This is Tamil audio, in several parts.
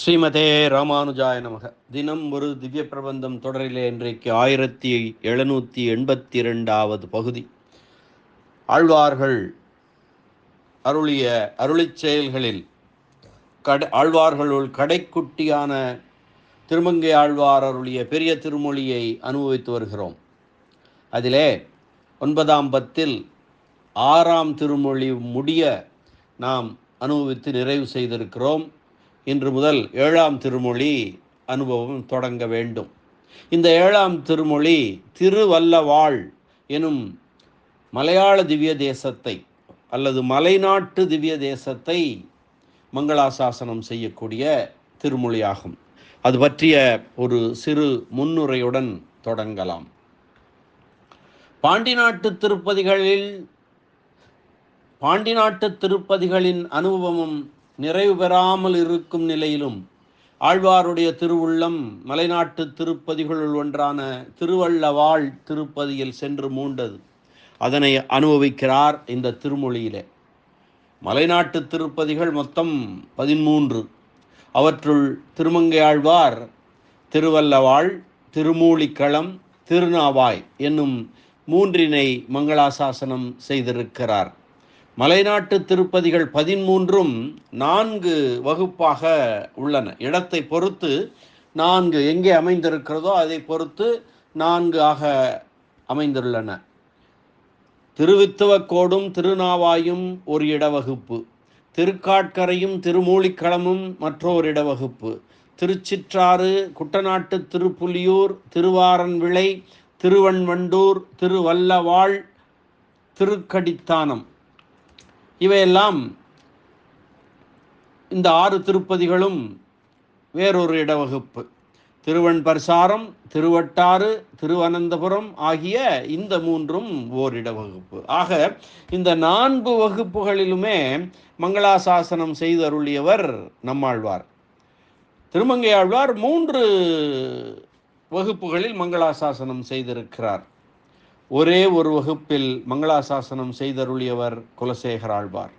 ஸ்ரீமதே ராமானுஜாய நமக. தினம் ஒரு திவ்ய பிரபந்தம் தொடரிலே இன்றைக்கு ஆயிரத்தி எழுநூற்றி எண்பத்தி ரெண்டாவது பகுதி. ஆழ்வார்கள் அருளிய அருளிச் செயல்களில் கட ஆழ்வார்களுள் கடைக்குட்டியான திருமங்கை ஆழ்வார் அருளிய பெரிய திருமொழியை அனுபவித்து வருகிறோம். அதிலே ஒன்பதாம் பத்தில் ஆறாம் திருமொழி முடிய நாம் அனுபவித்து நிறைவு செய்திருக்கிறோம். இன்று முதல் ஏழாம் திருமொழி அனுபவம் தொடங்க வேண்டும். இந்த ஏழாம் திருமொழி திருவல்லவாள் எனும் மலையாள திவ்ய தேசத்தை அல்லது மலைநாட்டு திவ்ய தேசத்தை மங்களாசாசனம் செய்யக்கூடிய திருமொழியாகும். அது பற்றிய ஒரு சிறு முன்னுரையுடன் தொடங்கலாம். பாண்டி நாட்டு திருப்பதிகளில் பாண்டி நாட்டு திருப்பதிகளின் அனுபவமும் நிறைவு பெறாமல் இருக்கும் நிலையிலும் ஆழ்வாருடைய திருவுள்ளம் மலைநாட்டு திருப்பதிகளுள் ஒன்றான திருவள்ளவாள் திருப்பதியில் சென்று மூண்டது. அதனை அனுபவிக்கிறார் இந்த திருமொழியிலே. மலைநாட்டு திருப்பதிகள் மொத்தம் பதிமூன்று அவற்றுள் திருமங்கை ஆழ்வார் திருவல்லவாள் திருமூலிக்களம் திருநாவாய் என்னும் மூன்றினை மங்களாசாசனம் செய்திருக்கிறார். மலைநாட்டு திருப்பதிகள் பதிமூன்றும் நான்கு வகுப்பாக உள்ளன. இடத்தை பொறுத்து நான்கு எங்கே அமைந்திருக்கிறதோ அதை பொறுத்து நான்கு ஆக அமைந்துள்ளன. திருவித்துவக்கோடும் திருநாவாயும் ஒரு இடவகுப்பு. திருக்காட்கரையும் திருமூலிக்களமும் மற்றொரு இடவகுப்பு. திருச்சிற்றாறு குட்டநாட்டு திருப்புலியூர் திருவாரன்விளை திருவன்வண்டூர் திருவல்லவாள் திருக்கடித்தானம். இவையெல்லாம் இந்த ஆறு திருப்பதிகளும் வேறொரு இடவகுப்பு. திருவன்பர்சாரம் திருவட்டாறு திருவனந்தபுரம் ஆகிய இந்த மூன்றும் ஓர் இடவகுப்பு. ஆக இந்த நான்கு வகுப்புகளிலுமே மங்களாசாசனம் செய்தருளியவர் நம்மாழ்வார். திருமங்கையாழ்வார் மூன்று வகுப்புகளில் மங்களாசாசனம் செய்திருக்கிறார். ஒரே ஒரு வகுப்பில் மங்களாசாசனம் செய்தருளியவர் குலசேகர் ஆழ்வார்.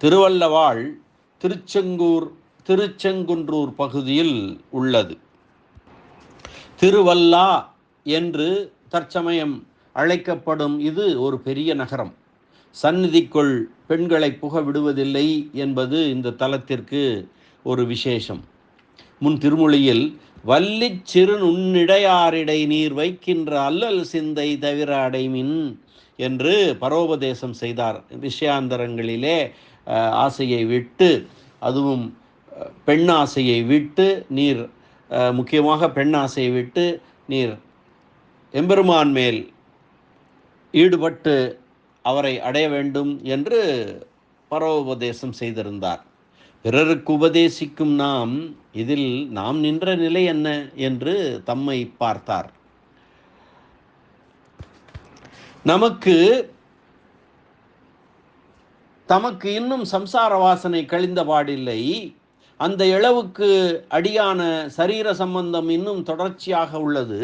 திருவல்லவாள் திருச்செங்கூர் திருச்செங்குன்றூர் பகுதியில் உள்ளது. திருவல்லா என்று தற்சமயம் அழைக்கப்படும் இது ஒரு பெரிய நகரம். சந்நிதிக்குள் பெண்களை புக விடுவதில்லை என்பது இந்த தலத்திற்கு ஒரு விசேஷம். முன் திருமொழியில் வள்ளி சிறு நுண்ணிடையாரிடை நீர் வைக்கின்ற அல்லல் சிந்தை தவிர அடைமின் என்று பரோபதேசம் செய்தார். விஷயாந்தரங்களிலே ஆசையை விட்டு அதுவும் பெண் ஆசையை விட்டு நீர் முக்கியமாக பெண் ஆசையை விட்டு நீர் எம்பெருமான் மேல் ஈடுபட்டு அவரை அடைய வேண்டும் என்று பரோபதேசம் செய்திருந்தார். பிறருக்கு உபதேசிக்கும் நாம் இதில் நாம் நின்ற நிலை என்ன என்று தம்மை பார்த்தார். நமக்கு தமக்கு இன்னும் சம்சார வாசனை கழிந்த பாடில்லை. அந்த இளவுக்கு அடியான சரீர சம்பந்தம் இன்னும் தொடர்ச்சியாக உள்ளது.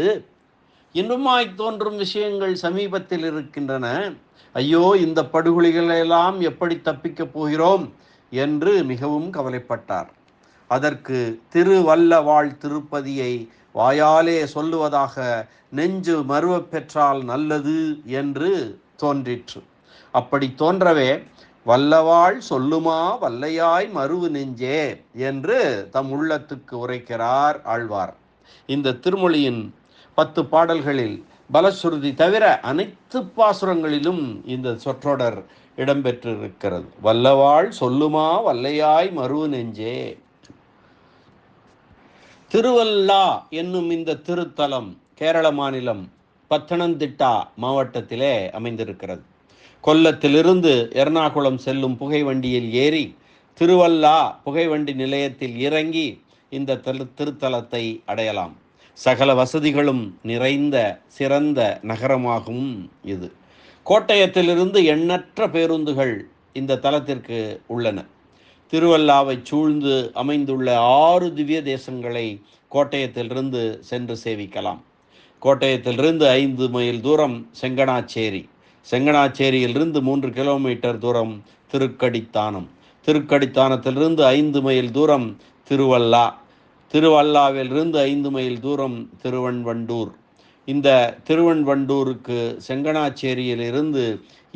இன்னுமாய் தோன்றும் விஷயங்கள் சமீபத்தில் இருக்கின்றன. ஐயோ இந்த படுகொலிகளெல்லாம் எப்படி தப்பிக்கப் போகிறோம்? என்று மிகவும் கவலைப்பட்டார். அதற்கு திருவல்லவாழ் திருப்பதியை வாயாலே சொல்லுவதாக நெஞ்சு மறுவ பெற்றால் நல்லது என்று தோன்றிற்று. அப்படி தோன்றவே வல்லவாள் சொல்லுமா வல்லையாய் மருவு நெஞ்சே என்று தம் உள்ளத்துக்கு உரைக்கிறார் ஆழ்வார். இந்த திருமொழியின் பத்து பாடல்களில் பலஸ்ருதி தவிர அனைத்து பாசுரங்களிலும் இந்த சொற்றொடர் இடம்பெற்றிருக்கிறது. வல்லவாள் சொல்லுமா வல்லையாய் மறு நெஞ்சே. திருவல்லா என்னும் இந்த திருத்தலம் கேரள மாநிலம் பத்தனந்திட்டா மாவட்டத்திலே அமைந்திருக்கிறது. கொல்லத்திலிருந்து எர்ணாகுளம் செல்லும் புகைவண்டியில் ஏறி திருவல்லா புகைவண்டி நிலையத்தில் இறங்கி இந்த திருத்தலத்தை அடையலாம். சகல வசதிகளும் நிறைந்த சிறந்த நகரமாகும் இது. கோட்டயத்திலிருந்து எண்ணற்ற பேருந்துகள் இந்த தலத்திற்கு உள்ளன. திருவல்லாவை சூழ்ந்து அமைந்துள்ள ஆறு திவ்ய தேசங்களை கோட்டயத்திலிருந்து சென்று சேவிக்கலாம். கோட்டயத்திலிருந்து ஐந்து மைல் தூரம் செங்கனாச்சேரி செங்கனாச்சேரியிலிருந்து மூன்று கிலோமீட்டர் தூரம் திருக்கடித்தானம். திருக்கடித்தானத்திலிருந்து ஐந்து மைல் தூரம் திருவல்லா. திருவல்லாவிலிருந்து ஐந்து மைல் தூரம் திருவன்வண்டூர் இந்த திருவன்வண்டூருக்கு செங்கனாச்சேரியில் இருந்து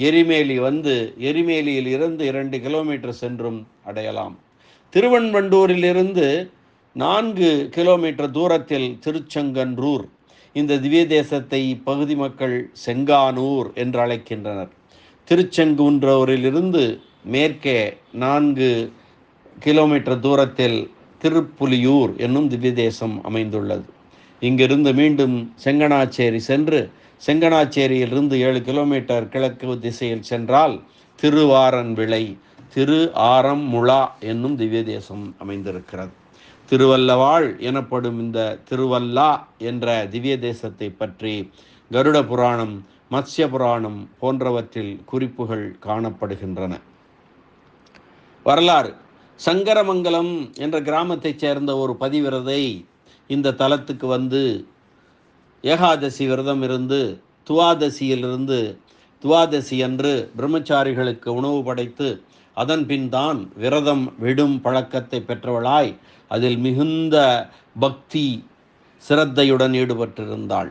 எரிமேலி வந்து எரிமேலியில் இருந்து இரண்டு கிலோமீட்டர் சென்றும் அடையலாம். திருவன்வண்டூரிலிருந்து நான்கு கிலோமீட்டர் தூரத்தில் திருச்செங்கன்றூர் இந்த திவ்ய தேசத்தை இப்பகுதி மக்கள் செங்கானூர் என்று அழைக்கின்றனர். திருச்செங்குன்றூரிலிருந்து மேற்கே நான்கு கிலோமீட்டர் தூரத்தில் திருப்புலியூர் என்னும் திவ்ய தேசம் அமைந்துள்ளது. இங்கிருந்து மீண்டும் செங்கனாச்சேரி சென்று செங்கனாச்சேரியிலிருந்து ஏழு கிலோமீட்டர் கிழக்கு திசையில் சென்றால் திருவாரன் விளை திரு ஆரம் முழா என்னும் திவ்ய தேசம் அமைந்திருக்கிறது. திருவல்லவாள் எனப்படும் இந்த திருவல்லா என்ற திவ்ய தேசத்தை பற்றி கருட புராணம் மத்ய புராணம் போன்றவற்றில் குறிப்புகள் காணப்படுகின்றன. வரலாறு. சங்கரமங்கலம் என்ற கிராமத்தைச் சேர்ந்த ஒரு பதிவிரதை இந்த தலத்துக்கு வந்து ஏகாதசி விரதம் இருந்து துவாதசியிலிருந்து துவாதசி அன்று பிரம்மச்சாரிகளுக்கு உணவு படைத்து அதன் பின் தான் விரதம் விடும் பழக்கத்தை பெற்றவளாய் அதில் மிகுந்த பக்தி சிரத்தையுடன் ஈடுபட்டிருந்தாள்.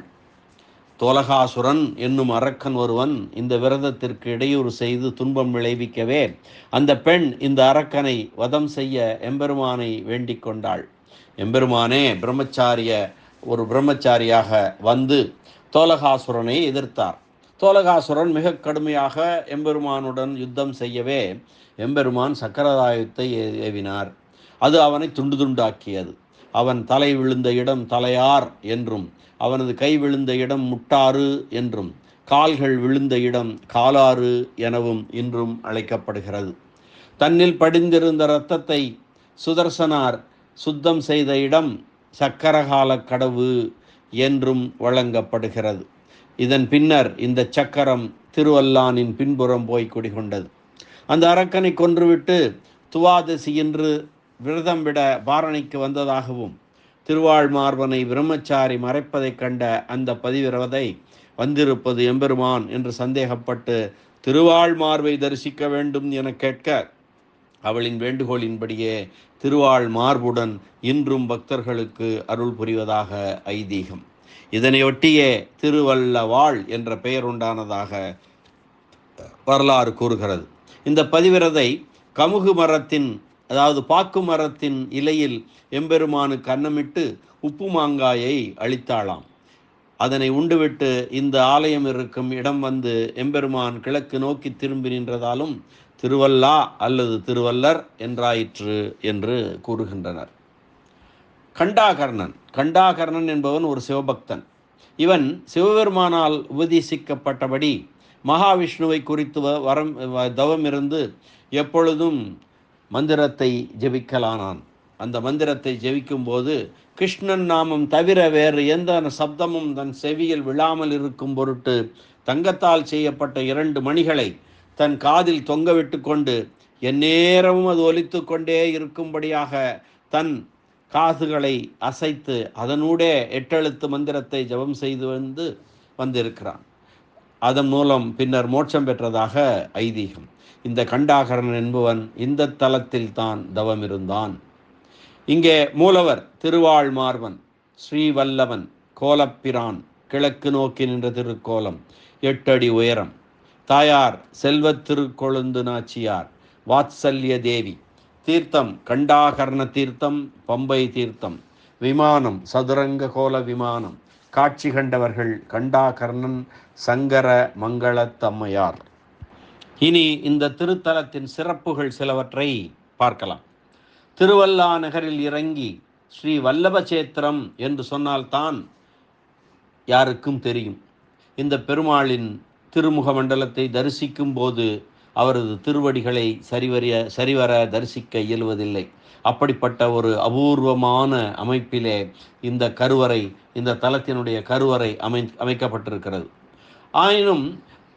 தோலகாசுரன் என்னும் அரக்கன் ஒருவன் இந்த விரதத்திற்கு இடையூறு செய்து துன்பம் விளைவிக்கவே அந்த பெண் இந்த அரக்கனை வதம் செய்ய எம்பெருமானை வேண்டிக் கொண்டாள். எம்பெருமானே பிரம்மச்சாரிய ஒரு பிரம்மச்சாரியாக வந்து தோலகாசுரனை எதிர்த்தார். தோலகாசுரன் மிக கடுமையாக எம்பெருமானுடன் யுத்தம் செய்யவே எம்பெருமான் சக்கரதாயத்தை ஏவினார். அது அவனை துண்டு துண்டாக்கியது. அவன் தலை விழுந்த இடம் தலையார் என்றும் அவனது கை விழுந்த இடம் முட்டாறு என்றும் கால்கள் விழுந்த இடம் காலாறு எனவும் இன்றும் அழைக்கப்படுகிறது. தன்னில் படிந்திருந்த இரத்தத்தை சுதர்சனார் சுத்தம் செய்த இடம் சக்கரகால கடவு என்றும் வழங்கப்படுகிறது. இதன் பின்னர் இந்த சக்கரம் திருவல்லானின் பின்புறம் போய் குடிகொண்டது. அந்த அரக்கனை கொன்றுவிட்டு துவாதசி என்று விரதம் விட பாரணிக்கு வந்ததாகவும் திருவாழ்மார்பனை பிரம்மச்சாரி மறைப்பதைக் கண்ட அந்த பதிவிரவதை வந்திருப்பது எம்பெருமான் என்று சந்தேகப்பட்டு திருவாழ்மார்வை தரிசிக்க வேண்டும் என கேட்க அவளின் வேண்டுகோளின்படியே திருவாள் மார்புடன் இன்றும் பக்தர்களுக்கு அருள் புரிவதாக ஐதீகம். இதனையொட்டியே திருவல்லவாள் என்ற பெயர் உண்டானதாக வரலாறு கூறுகிறது. இந்த பதிவிரதை கமுகு மரத்தின் அதாவது பாக்கு மரத்தின் இலையில் எம்பெருமானுக்கு அன்னமிட்டு உப்பு மாங்காயை அளித்தாளாம். அதனை உண்டுவிட்டு இந்த ஆலயம் இருக்கும் இடம் வந்து எம்பெருமான் கிழக்கு நோக்கி திரும்பி நின்றதாலும் திருவல்லா அல்லது திருவல்லர் என்றாயிற்று என்று கூறுகின்றனர். கண்டாகர்ணன். கண்டாகர்ணன் என்பவன் ஒரு சிவபக்தன். இவன் சிவபெருமானால் உபதேசிக்கப்பட்டபடி மகாவிஷ்ணுவை குறித்து வரம் தவம் இருந்து எப்பொழுதும் மந்திரத்தை ஜெபிக்கலானான். அந்த மந்திரத்தை ஜெபிக்கும்போது கிருஷ்ணன் நாமம் தவிர வேறு எந்த சப்தமும் தன் செவியில் விழாமல் இருக்கும் பொருட்டு தங்கத்தால் செய்யப்பட்ட இரண்டு மணிகளை தன் காதில் தொங்கவிட்டு கொண்டு எந்நேரமும் அது ஒலித்து கொண்டே இருக்கும்படியாக தன் காதுகளை அசைத்து அதனூடே எட்டெழுத்து மந்திரத்தை ஜபம் செய்து வந்து வந்திருக்கிறான். அதன் மூலம் பின்னர் மோட்சம் பெற்றதாக ஐதீகம். இந்த கண்டாகரன் என்பவன் இந்த தலத்தில் தான் தவம் இருந்தான் இங்கே மூலவர் திருவாழ்மார்வன் ஸ்ரீவல்லவன் கோலப்பிரான் கிழக்கு நோக்கி நின்ற திருக்கோலம் எட்டடி உயரம். தாயார் செல்வத் திருக்கொழுந்து நாச்சியார் வாத்சல்ய தேவி தீர்த்தம் கண்டாகர்ண தீர்த்தம் பம்பை தீர்த்தம் விமானம் சதுரங்க கோல விமானம் காட்சி கண்டவர்கள் கண்டாகர்ணன் சங்கர மங்களத்தம்மையார் இனி இந்த திருத்தலத்தின் சிறப்புகள் சிலவற்றை பார்க்கலாம். திருவல்லா நகரில் இறங்கி ஸ்ரீ வல்லபச்சேத்திரம் என்று சொன்னால்தான் யாருக்கும் தெரியும். இந்த பெருமாளின் திருமுக மண்டலத்தை தரிசிக்கும் போது அவரது திருவடிகளை சரிவரிய சரிவர தரிசிக்க இயலுவதில்லை. அப்படிப்பட்ட ஒரு அபூர்வமான அமைப்பிலே இந்த கருவறை இந்த தலத்தினுடைய கருவறை அமை அமைக்கப்பட்டிருக்கிறது. ஆயினும்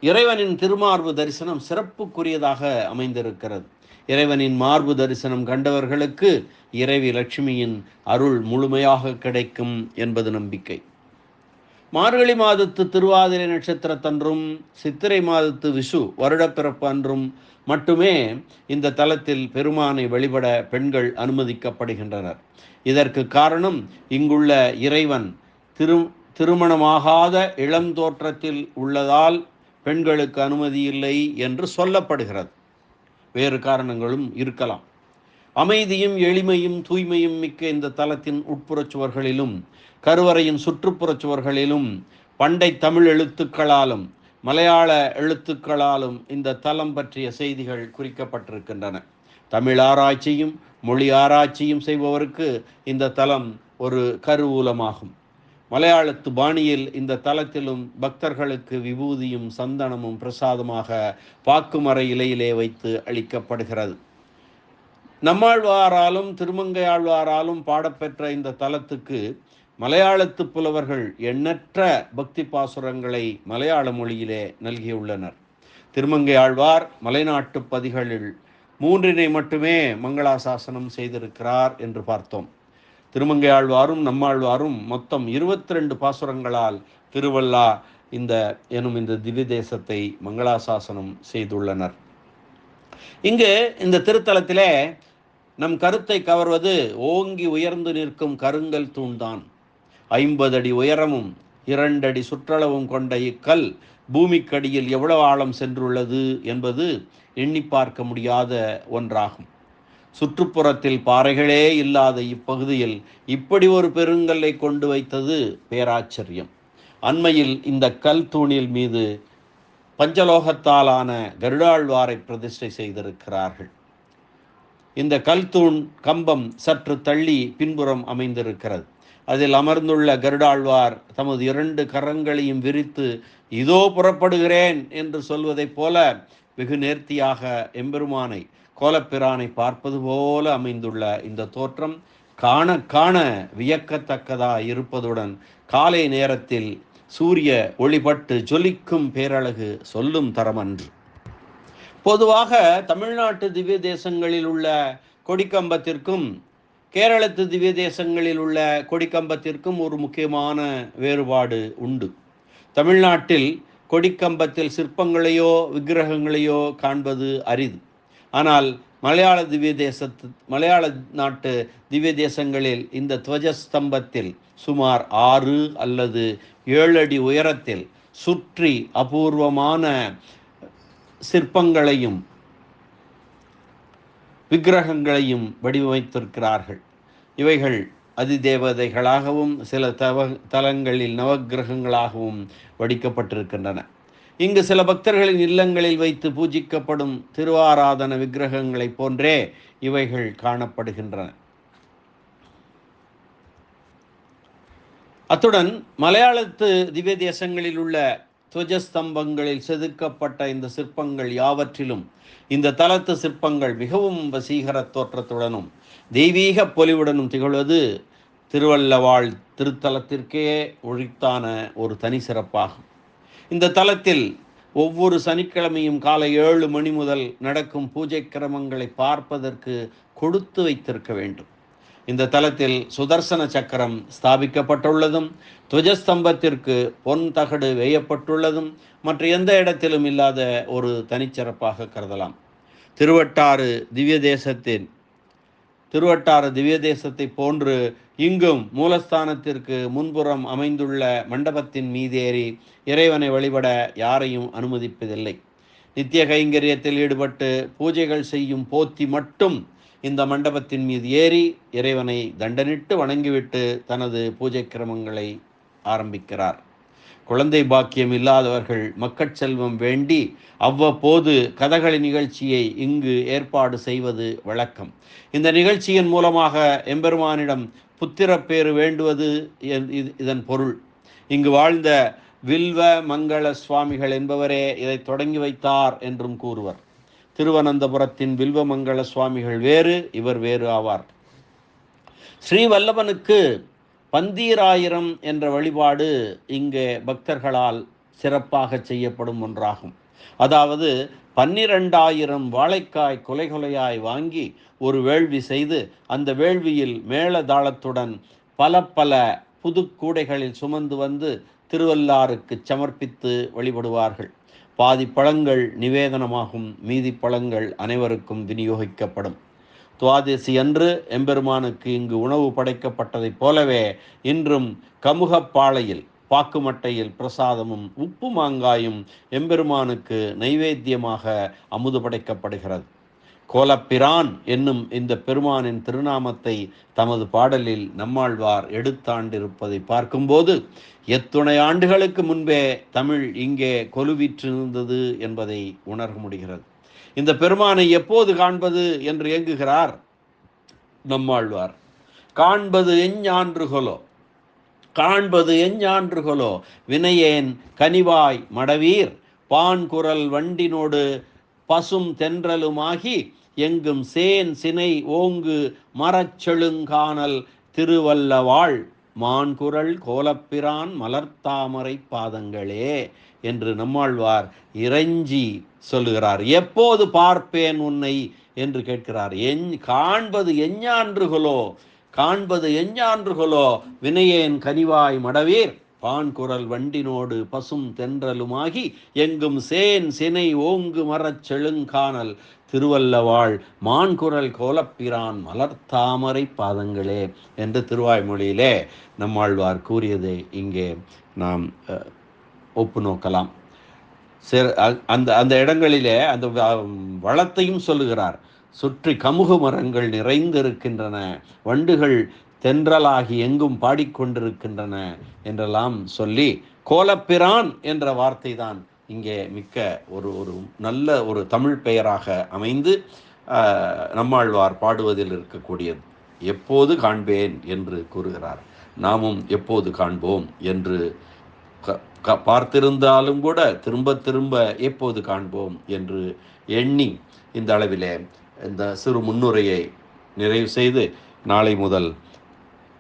இறைவனின் திருமார்பு தரிசனம் சிறப்புக்குரியதாக அமைந்திருக்கிறது. இறைவனின் மார்பு தரிசனம் கண்டவர்களுக்கு இறைவி லட்சுமியின் அருள் முழுமையாக கிடைக்கும் என்பது நம்பிக்கை. மார்கழி மாதத்து திருவாதிரை நட்சத்திரத்தன்றும் சித்திரை மாதத்து விஷு வருடப்பிறப்பு அன்றும் மட்டுமே இந்த தலத்தில் பெருமானை வழிபட பெண்கள் அனுமதிக்கப்படுகின்றனர். இதற்கு காரணம் இங்குள்ள இறைவன் திரு திருமணமாகாத இளம் தோற்றத்தில் உள்ளதால் பெண்களுக்கு அனுமதி இல்லை என்று சொல்லப்படுகிறது. வேறு காரணங்களும் இருக்கலாம். அமைதியும் எளிமையும் தூய்மையும் மிக்க இந்த தலத்தின் உட்புறச் சுவர்களிலும் கருவறையின் சுற்றுப்புறச் சுவர்களிலும் பண்டை தமிழ் எழுத்துக்களாலும் மலையாள எழுத்துக்களாலும் இந்த தலம் பற்றிய செய்திகள் குறிக்கப்பட்டிருக்கின்றன. தமிழ் ஆராய்ச்சியும் மொழி ஆராய்ச்சியும் செய்பவருக்கு இந்த தலம் ஒரு கருவூலமாகும் மலையாளத்து பாணியில் இந்த தலத்திலும் பக்தர்களுக்கு விபூதியும் சந்தனமும் பிரசாதமாக பாக்குமர இலையிலே வைத்து அளிக்கப்படுகிறது. நம்மாழ்வாராலும் திருமங்கையாழ்வாராலும் பாடப்பெற்ற இந்த தலத்துக்கு மலையாளத்து புலவர்கள் எண்ணற்ற பக்தி பாசுரங்களை மலையாள மொழியிலே நல்கியுள்ளனர். திருமங்கை ஆழ்வார் மலைநாட்டு பதிகளில் மூன்றினை மட்டுமே மங்களாசாசனம் செய்திருக்கிறார் என்று பார்த்தோம். திருமங்கை ஆழ்வாரும் நம்மாழ்வாரும் மொத்தம் இருபத்தி ரெண்டு பாசுரங்களால் திருவல்லா இந்த எனும் இந்த திவ்ய தேசத்தை மங்களாசாசனம் செய்துள்ளனர். இங்கு இந்த திருத்தலத்திலே நம் கருத்தை கவர்வது ஓங்கி உயர்ந்து நிற்கும் கருங்கல் தூண்தான். ஐம்பது அடி உயரமும் இரண்டடி சுற்றளவும் கொண்ட இக்கல் பூமிக்கடியில் எவ்வளவு ஆழம் சென்றுள்ளது என்பது எண்ணி பார்க்க முடியாத ஒன்றாகும். சுற்றுப்புறத்தில் பாறைகளே இல்லாத இப்பகுதியில் இப்படி ஒரு பெருங்கல்லை கொண்டு வைத்தது பேராச்சரியம். அண்மையில் இந்த கல் தூணில் மீது பஞ்சலோகத்தாலான கருடாழ்வாரை பிரதிஷ்டை செய்திருக்கிறார்கள். இந்த கல்தூண் கம்பம் சற்று தள்ளி பின்புறம் அமைந்திருக்கிறது. அதில் அமர்ந்துள்ள கருடாழ்வார் தமது இரண்டு கரங்களையும் விரித்து இதோ புறப்படுகிறேன் என்று சொல்வதைப் போல வெகு நேர்த்தியாக எம்பெருமானை கோலப்பிரானை பார்ப்பது போல அமைந்துள்ள இந்த தோற்றம் காண காண வியக்கத்தக்கதா இருப்பதுடன் காலை நேரத்தில் சூரிய ஒளிபட்டு ஜொலிக்கும் பேரழகு சொல்லும் தரமன்று. பொதுவாக தமிழ்நாட்டு திவ்ய தேசங்களில் உள்ள கொடிக்கம்பத்திற்கும் கேரளத்து திவ்ய தேசங்களில் உள்ள கொடிக்கம்பத்திற்கும் ஒரு முக்கியமான வேறுபாடு உண்டு. தமிழ்நாட்டில் கொடிக்கம்பத்தில் சிற்பங்களையோ விக்கிரகங்களையோ காண்பது அரிது. ஆனால் மலையாள திவ்ய தேசத்து மலையாள நாட்டு திவ்ய தேசங்களில் இந்த துவஜஸ்தம்பத்தில் சுமார் ஆறு அல்லது ஏழு அடி உயரத்தில் சுற்றி அபூர்வமான சிற்பங்களையும் விக்கிரகங்களையும் வடிவமைத்திருக்கிறார்கள். இவைகள் அதிதேவதைகளாகவும் சில தவ தலங்களில் நவக்கிரகங்களாகவும் வடிக்கப்பட்டிருக்கின்றன. இங்கு சில பக்தர்களின் இல்லங்களில் வைத்து பூஜிக்கப்படும் திருவாராதன விக்கிரகங்களைப் போன்றே இவைகள் காணப்படுகின்றன. அத்துடன் மலையாளத்து திவ்ய தேசங்களில் உள்ள துவஜஸ்தம்பங்களில் செதுக்கப்பட்ட இந்த சிற்பங்கள் யாவற்றிலும் இந்த தலத்து சிற்பங்கள் மிகவும் வசீகர தோற்றத்துடனும் தெய்வீக பொலிவுடனும் திகழ்வது திருவள்ளவாள் திருத்தலத்திற்கே ஒழித்தான ஒரு தனி சிறப்பாகும். இந்த தலத்தில் ஒவ்வொரு சனிக்கிழமையும் காலை ஏழு மணி முதல் நடக்கும் பூஜை கிரமங்களை பார்ப்பதற்கு கொடுத்து வைத்திருக்க வேண்டும். இந்த தலத்தில் சுதர்சன சக்கரம் ஸ்தாபிக்கப்பட்டுள்ளதும் துவஜஸ்தம்பத்திற்கு பொன் தகடு வேயப்பட்டுள்ளதும் மற்ற எந்த இடத்திலும் இல்லாத ஒரு தனிச்சிறப்பாக கருதலாம். திருவட்டாறு திவ்ய தேசத்தின் திருவட்டாறு திவ்ய தேசத்தை போன்று இங்கும் மூலஸ்தானத்திற்கு முன்புறம் அமைந்துள்ள மண்டபத்தின் மீதேறி இறைவனை வழிபட யாரையும் அனுமதிப்பதில்லை. நித்திய கைங்கரியத்தில் ஈடுபட்டு பூஜைகள் செய்யும் போத்தி மட்டும் இந்த மண்டபத்தின் மீது ஏறி இறைவனை தண்டனிட்டு வணங்கிவிட்டு தனது பூஜை கிரமங்களை ஆரம்பிக்கிறார். குழந்தை பாக்கியம் இல்லாதவர்கள் மக்கட் செல்வம் வேண்டி அவ்வப்போது கதகளி நிகழ்ச்சியை இங்கு ஏற்பாடு செய்வது வழக்கம். இந்த நிகழ்ச்சியின் மூலமாக எம்பெருமானிடம் புத்திரப்பேறு வேண்டுவது இதன் பொருள். இங்கு வாழ்ந்த வில்வ மங்கள சுவாமிகள் என்பவரே இதை தொடங்கி வைத்தார் என்றும் கூறுவர். திருவனந்தபுரத்தின் வில்வமங்கள சுவாமிகள் வேறு இவர் வேறு ஆவார். ஸ்ரீவல்லபனுக்கு பந்தீராயிரம் என்ற வழிபாடு இங்கே பக்தர்களால் சிறப்பாக செய்யப்படும் ஒன்றாகும். அதாவது பன்னிரெண்டாயிரம் வாழைக்காய் கொலை கொலையாய் வாங்கி ஒரு வேள்வி செய்து அந்த வேள்வியில் மேளதாளத்துடன் பல பல புது கூடைகளில் சுமந்து வந்து திருவல்லாருக்கு சமர்ப்பித்து வழிபடுவார்கள். பாதி பழங்கள் நிவேதனமாகும். மீதி பழங்கள் அனைவருக்கும் விநியோகிக்கப்படும். துவாதசி அன்று எம்பெருமானுக்கு இங்கு உணவு படைக்கப்பட்டதைப் போலவே இன்றும் கமுகப்பாளையில் பாக்குமட்டையில் பிரசாதமும் உப்பு மாங்காயும் எம்பெருமானுக்கு நைவேத்தியமாக அமுது படைக்கப்படுகிறது. கோலப்பிரான் என்னும் இந்த பெருமானின் திருநாமத்தை தமது பாடலில் நம்மாழ்வார் எடுத்தாண்டிருப்பதை பார்க்கும்போது எத்துணை ஆண்டுகளுக்கு முன்பே தமிழ் இங்கே கொலுவிற்றிருந்தது என்பதை உணர முடிகிறது. இந்த பெருமானை எப்போது காண்பது என்று இயங்குகிறார் நம்மாழ்வார். காண்பது எஞ்ஞான்றுகொலோ காண்பது எஞ்ஞான்றுகொலோ வினையேன் கனிவாய் மடவீர் பான்குரல் வண்டினோடு பசும் தென்றலுமாகி எங்கும் சேன் சினை ஓங்கு மரச்செழுங்கானல் திருவல்லவாள். மான்குரல் கோலப்பிரான் மலர்த்தாமரை பாதங்களே என்று நம்மாழ்வார் இறைஞ்சி சொல்லுகிறார். எப்போது பார்ப்பேன் உன்னை என்று கேட்கிறார். எஞ் காண்பது எஞ்ஞான்றுகளோ காண்பது எஞ்ஞான்றுகளோ வினையேன் கனிவாய் மடவீர். பான்குரல் வண்டினோடு பசும் தென்றலுமாகி எங்கும் சேன் சினை ஓங்கு மரச் செழுங்கானல். திருவல்லவாள் மான்குரல் கோலப்பிரான் மலர்த்தாமரை பாதங்களே என்று திருவாய்மொழியிலே நம்மாழ்வார் கூறியதை இங்கே நாம் ஒப்பு நோக்கலாம். அந்த அந்த இடங்களிலே அந்த வளத்தையும் சொல்லுகிறார். சுற்றி கமுக மரங்கள் நிறைந்திருக்கின்றன. வண்டுகள் தென்றலாகி எங்கும் பாடிக்கொண்டிருக்கின்றன என்றெல்லாம் சொல்லி கோலப்பிரான் என்ற வார்த்தை தான் இங்கே மிக்க ஒரு ஒரு நல்ல ஒரு தமிழ் பெயராக அமைந்து நம்மாழ்வார் பாடுவதில் இருக்கக்கூடியது. எப்போது காண்பேன் என்று கூறுகிறார். நாமும் எப்போது காண்போம் என்று பார்த்திருந்தாலும் கூட திரும்ப திரும்ப எப்போது காண்போம் என்று எண்ணி இந்த அளவிலே இந்த சிறு முன்னுரையை நிறைவு செய்து நாளை முதல்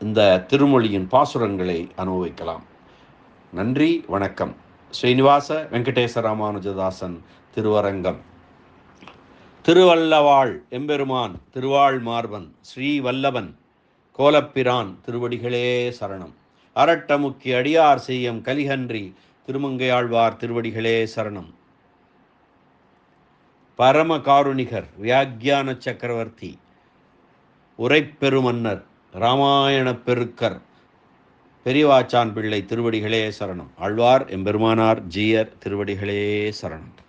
இந்த திருமொழியின் பாசுரங்களை அனுபவிக்கலாம். நன்றி வணக்கம். ஸ்ரீனிவாச வெங்கடேச ராமானுஜதாசன் திருவரங்கம். திருவல்லவாள் எம்பெருமான் திருவாள் மார்பன் ஸ்ரீ வல்லவன் கோலப்பிரான் திருவடிகளே சரணம். அரட்டமுக்கி அடியார் செய்யம் கலிகன்றி திருமங்கையாழ்வார் திருவடிகளே சரணம். பரம காருணிகர் வியாக்கியான சக்கரவர்த்தி உரைப்பெருமன்னர் ராமாயண பெருக்கர். பெரியவாச்சான் பிள்ளை திருவடிகளே சரணம். ஆழ்வார் எம்பெருமானார் ஜீயர் திருவடிகளே சரணம்.